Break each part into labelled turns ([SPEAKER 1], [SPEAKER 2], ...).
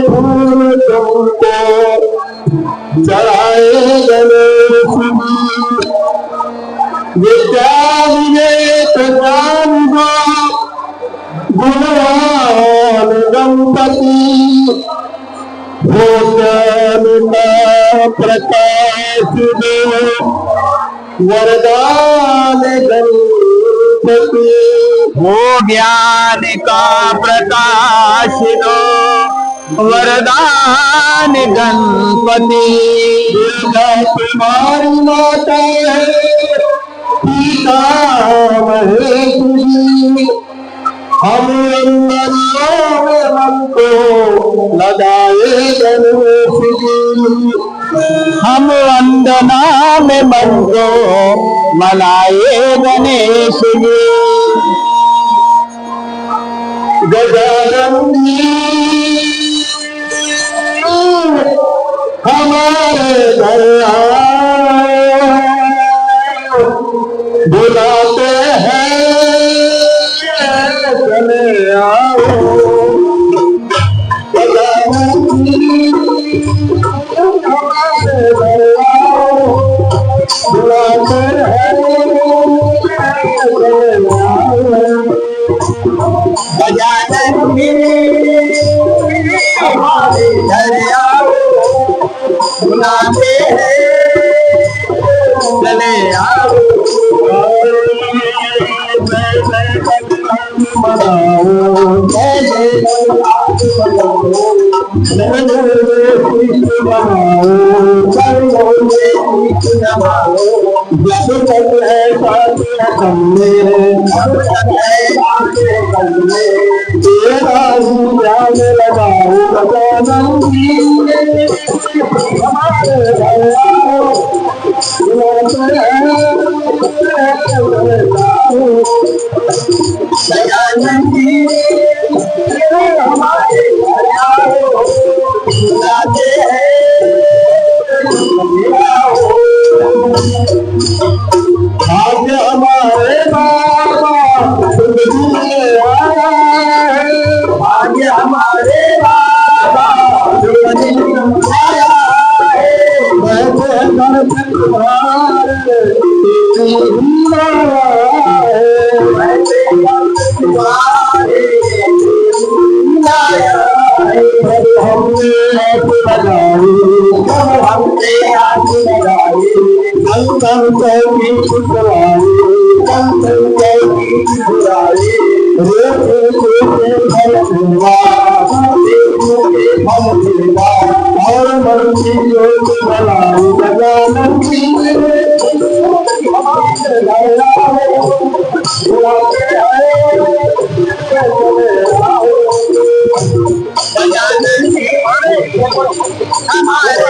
[SPEAKER 1] फूल तुमको चढ़ाए गणेश विद्या विवेक ज्ञान गुणवान गणपति भोजन का प्रकाश दे वरदान गणपति।
[SPEAKER 2] हो ज्ञान का प्रकाश दो वरदान गणपति
[SPEAKER 1] तुम्हारी माता हम में मन को लगाए
[SPEAKER 2] हम वंदना में मन को मनाए गणेश जी।
[SPEAKER 1] हमारे घर चले आओ। जी हमारे घर आओ, बुलाते हैं चले आओ
[SPEAKER 2] गजानन जी हमारे घर आओ बुलाते हैं चले आओ হাতে লাগাই হাতে হাতে লাগাই কান্তন কবি কুতরাই কান্তন কবি কুতরাই রে রে রে ফল ফুলা
[SPEAKER 1] রে রে ফল ফুলা আর
[SPEAKER 2] মন কি যোগ বলাই লাগান কি রে লাগাই লাগাই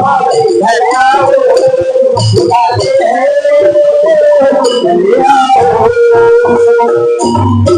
[SPEAKER 2] Thank you.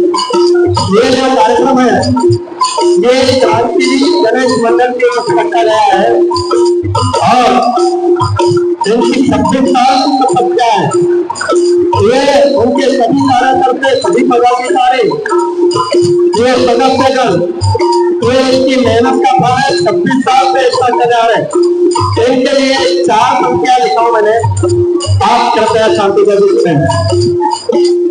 [SPEAKER 2] ये
[SPEAKER 1] गणेश मंडल की ओर रखा गया है। और इनकी की है, ये उनके सभी कार्यकर्ता सभी पदाधिकारी ये सदस्यगण ये इनकी मेहनत का फल है, छब्बीस साल से इसका कर हैं। इनके लिए चार संख्या लिखा मैंने। आप कृपया शांति से सुने। क्रांति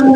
[SPEAKER 2] I'm